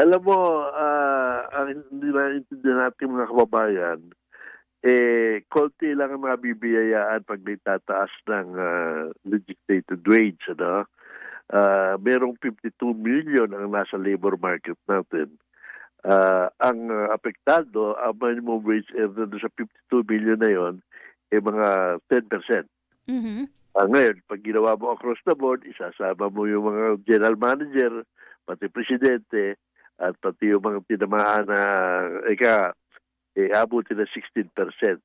Alam mo, ah, ang hindi naiintindihan natin mga kababayan, eh, konti lang ang mabibiyayaan pag may tataas ng ah, legislated wage. Ano? Ah, merong 52 million ang nasa labor market natin. Ah, ang ah, apektado, ang minimum wage earner sa 52 million na yon, eh mga 10%. Mhm. Ah, ngayon, pag ginawa mo across the board, isasama mo yung mga general manager, pati presidente, at pati yung mga tinamaan na, eka, eh, abutin na 16%.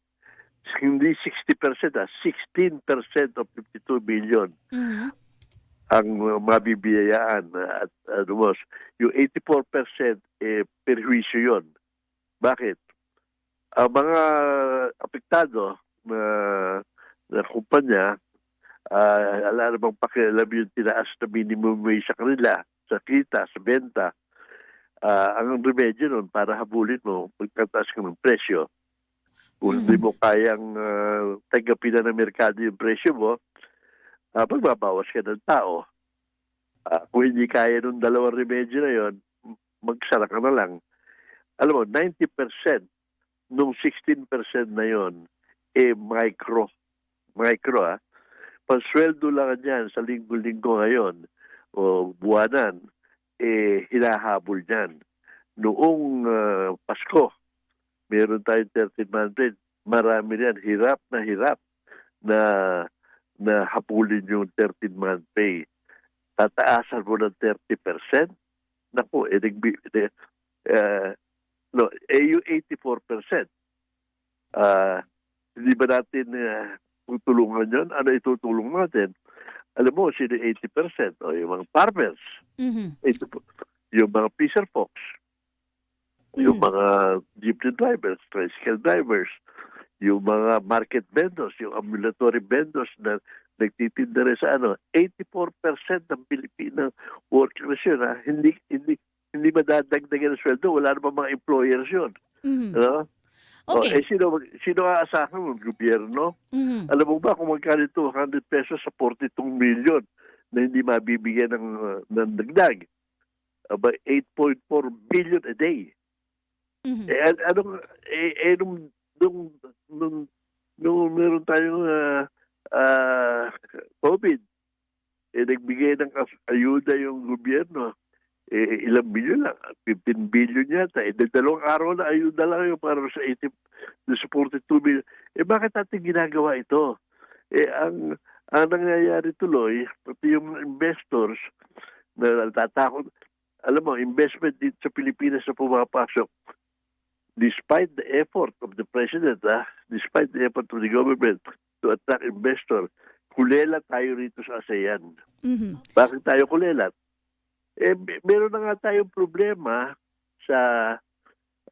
Hindi 60%, ah, 16% of 52 billion Mhm. ang uh, mabibiyayaan. At ano mo, yung 84% eh, perwisyo yon. Bakit? Ang mga apektado na, na kumpanya, ah ala namang pakialam yung tinaas na minimum wage sa kanila, sa kita, sa benta. Ah, ang remedyo nun, para habulin mo, pagkataas ka ng presyo. Kung hindi mo kayang uh, tanggapin na ng merkado yung presyo mo, ah magbabawas ka ng tao. Ah, kung hindi kaya nung dalawang remedyo na yon, magsara ka na lang. Alam mo, 90% nung 16% na yon eh micro. Micro ah. Pasweldo lang yan sa linggo-linggo ngayon o buwanan, eh hinahabol niyan. Noong ah, Pasko, meron tayong 13 month rate. Marami yan, hirap na hirap na na habulin yung 13 month pay. Tataasan mo ng 30%. Naku, eh, eh, no, eh, yung 84%. Ah, hindi ba natin uh, tutulungan yun? Ano itutulong natin? Alam mo, sino yung 80%? O yung mga farmers, Mhm. 80%, yung mga Fisher Fox, yung Mhm. mga jeepney drivers, tricycle drivers, yung mga market vendors, yung ambulatory vendors na nagtitinda rin sa ano, 84% ng Pilipinang workers yun, ha? Hindi, hindi, hindi madadagdagan ng sweldo. Wala naman mga employers yun. Mhm. Ano? O, Okay. eh, sino, sino aasahan mo? Gobyerno? Mhm. Alam mo ba kung magkano 200 pesos sa 42 million na hindi mabibigyan ng, uh, ng dagdag? Aba, 8.4 billion a day. Mhm. Eh, an- anong, eh, eh nung, nung, nung, nung meron tayong ah, ah, COVID, eh, nagbigay ng ayuda yung gobyerno. Eh, ilang billion lang? 15 billion yata. Eh, dalawang araw na ayuda lang yun para sa 80, sa 42 billion. Eh, bakit natin ginagawa ito? Eh, ang, ang nangyayari tuloy, pati yung investors na natatakot, alam mo, investment dito sa Pilipinas na pumapasok, despite the effort of the president, ah, despite the effort of the government to attract investor, kulela tayo rito sa ASEAN. Mhm. Bakit tayo kulelat? Eh, meron na nga tayong problema sa,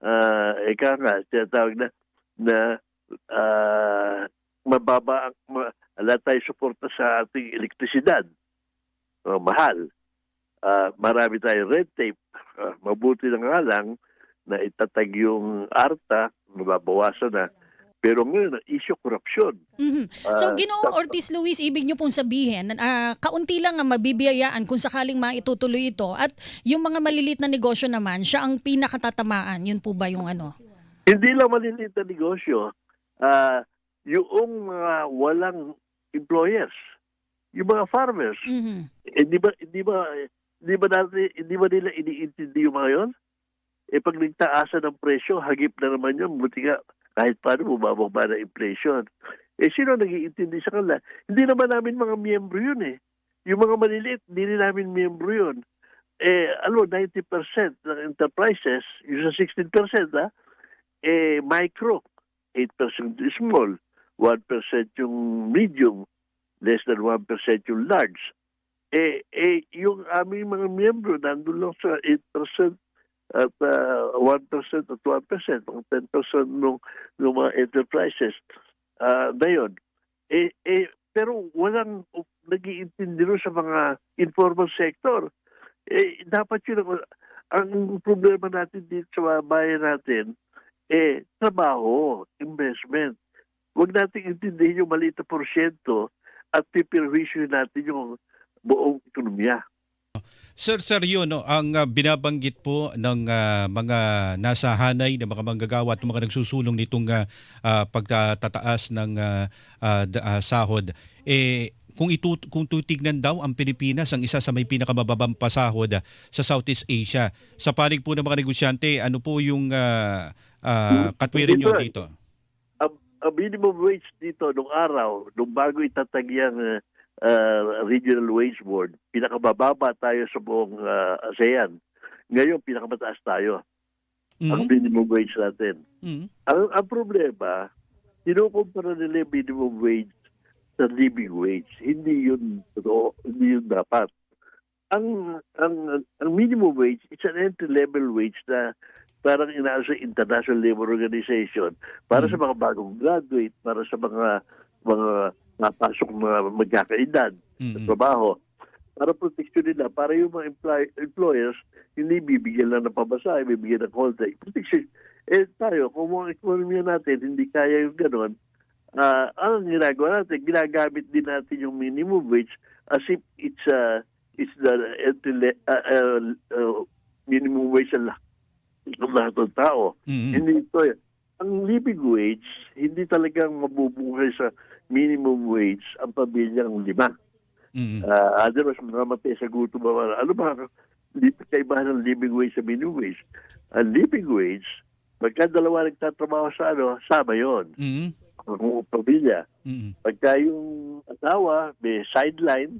ah, eka nga, tinatawag na, na ah, mababa, ang- ma, wala tayo suporta sa ating elektrisidad. Oh, mahal. Ah, marami tayong red tape. Ah, mabuti na nga lang na itatag yung ARTA, mababawasan na. Pero ngayon, issue korupsyon. Mhm. So, Ah, Ginoong Ortiz Luis, ibig niyo pong sabihin, ah, kaunti lang ang mabibiyayaan kung sakaling maitutuloy ito at yung mga malilit na negosyo naman, siya ang pinakatatamaan. Yun po ba yung ano? Hindi lang maliliit na negosyo. Ah, yung mga walang employers, yung mga farmers, Mhm. eh, di ba, di ba, di ba, natin, di ba nila iniintindi yung mga yon? Eh, pag nagtaasan ng presyo, hagip na naman yun. Buti nga, kahit paano bumababa na inflation. Eh, sino nag-iintindi sa kanila? Hindi naman namin mga miyembro yun eh. Yung mga maliliit, hindi namin miyembro yun. Eh, ano, 90% ng enterprises, yung sa 16%, ha? eh, micro. 8% yung small. 1% yung medium. Less than 1% yung large. Eh, eh, yung aming mga miyembro, nandun lang sa 8% at uh, 1% at 1%, mga 10% ng, ng mga enterprises uh, na yun. Eh, eh, pero walang nag-iintindi sa mga informal sector. Eh, dapat yun, ang- ang problema natin dito sa bayan natin, eh, trabaho, investment. Huwag natin intindihin yung maliit na porsyento at pipirwisyo natin yung buong ekonomiya. Sir Sergio, no, ang ah, binabanggit po ng ah, mga nasa hanay ng mga manggagawa at mga nagsusulong nitong ah, ah, pagtataas ng ah, d- ah, sahod, eh, kung, itu, kung tutignan daw ang Pilipinas ang isa sa may pinakamababang pasahod ah, sa Southeast Asia. Sa panig po ng mga negosyante, ano po yung ah, ah, katwiran nyo Ito, dito? ang, ang minimum wage dito nung araw, nung bago itatag yung uh, uh, Regional Wage Board, pinakamababa tayo sa buong uh, ASEAN. Ngayon, pinakamataas tayo. Ang Mhm. minimum wage natin. Mhm. Ang, ang problema, kinukumpara nila yung minimum wage sa living wage. Hindi yun totoo, hindi yun dapat. Ang ang ang minimum wage is an entry level wage na parang inaasa sa International Labor Organization para sa mga bagong graduate, para sa mga mga napasok na magkakaedad sa Mhm. trabaho. Para protection nila, para yung mga employ- employers hindi bibigyan lang ng pabasa, bibigyan ng holiday. Protection. Eh tayo, kung ang ekonomiya natin hindi kaya yung ganon, ah ang ginagawa natin, ginagamit din natin yung minimum wage as if it's uh, it's the ah, ah, ah, minimum wage sa ng lahat ng tao. Mhm. Hindi ito eh. Ang living wage, hindi talagang mabubuhay sa minimum wage ang pamilyang lima. Mhm. Uh, otherwise, mamatay sa gutom. ba- Ano ba kaibahan ng living wage sa minimum wage? Ang living wage, pagka dalawa nagtatrabaho sa ano, sama yon Mhm. ang pamilya. Mhm. Pagka yung asawa, may sideline,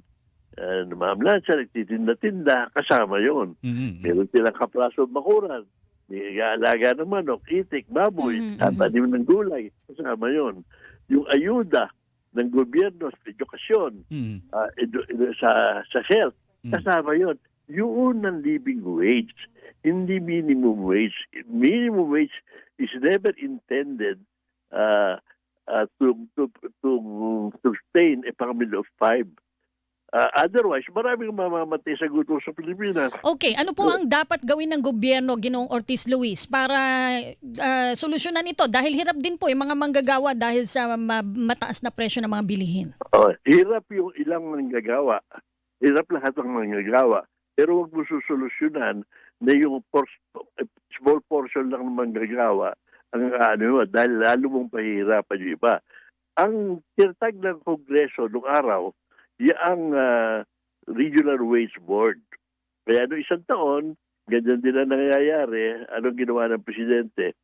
uh, namamlansya, nagtitinda-tinda, kasama yon Mhm. Meron silang kapraso bakuran. May alaga ng manok, itik, baboy, Mhm, tatanim ng gulay. Kasama yon. Yung ayuda ng gobyerno sa edukasyon, Mhm. ah, edu- edu- sa, sa health, Mhm. kasama yon. Yun ang living wage, hindi minimum wage. Minimum wage is never intended uh, uh, to, to, to sustain a family of five. Uh, otherwise, maraming mamamatay sa gutom sa Pilipinas. Okay, ano po ang dapat gawin ng gobyerno, Ginoong Ortiz Luis, para ah, solusyonan ito? Dahil hirap din po yung mga manggagawa dahil sa ma- mataas na presyo ng mga bilihin. Oh, hirap yung ilang manggagawa. Hirap lahat ng manggagawa. Pero wag mo susolusyonan na yung por- small portion lang ng manggagawa ang ano yun, dahil lalo mong pahihirapan yung iba. Ang tinatag ng Kongreso nung araw, yung ah, Regional Wage Board. Kaya no isang taon, ganyan din ang nangyayari. Anong ginawa ng Presidente?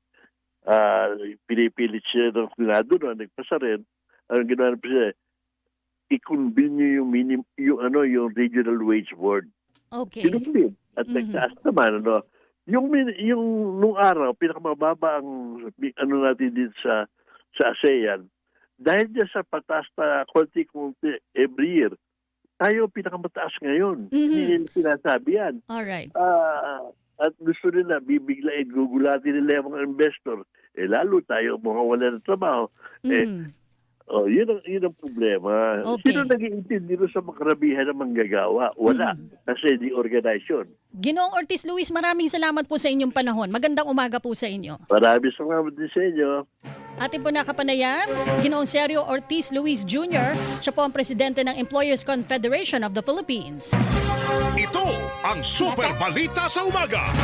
Ah, pinipilit siya ng Senado no, nagpasa rin. Anong ginawa ng Presidente? i-convene yung minim, yung ano yung regional wage board. Okay. Kinumbin. At Mhm. nagtaas naman ano. Yung yung nung araw pinakamababa ang ano natin dito sa sa ASEAN dahil dyan sa pataas na konti-konti every year tayo pinakamataas ngayon. Mhm. Hindi nila sinasabi yan. Alright. Ah, at gusto nila bibiglain, gugulatin nila yung mga investor. Eh lalo tayo mga wala ng trabaho. Eh, Mhm. Oh, yun ang, yun ang problema. Okay. Sino nag-iintindi sa makarabihan ng manggagawa? Wala. Kasi di organization. Ginoong Ortiz Luis, maraming salamat po sa inyong panahon. Magandang umaga po sa inyo. Maraming salamat din sa inyo. Ating po nakapanayan, Ginoong Sergio Ortiz Luis Jr., siya po ang presidente ng Employers Confederation of the Philippines. Ito ang Super Balita sa Umaga.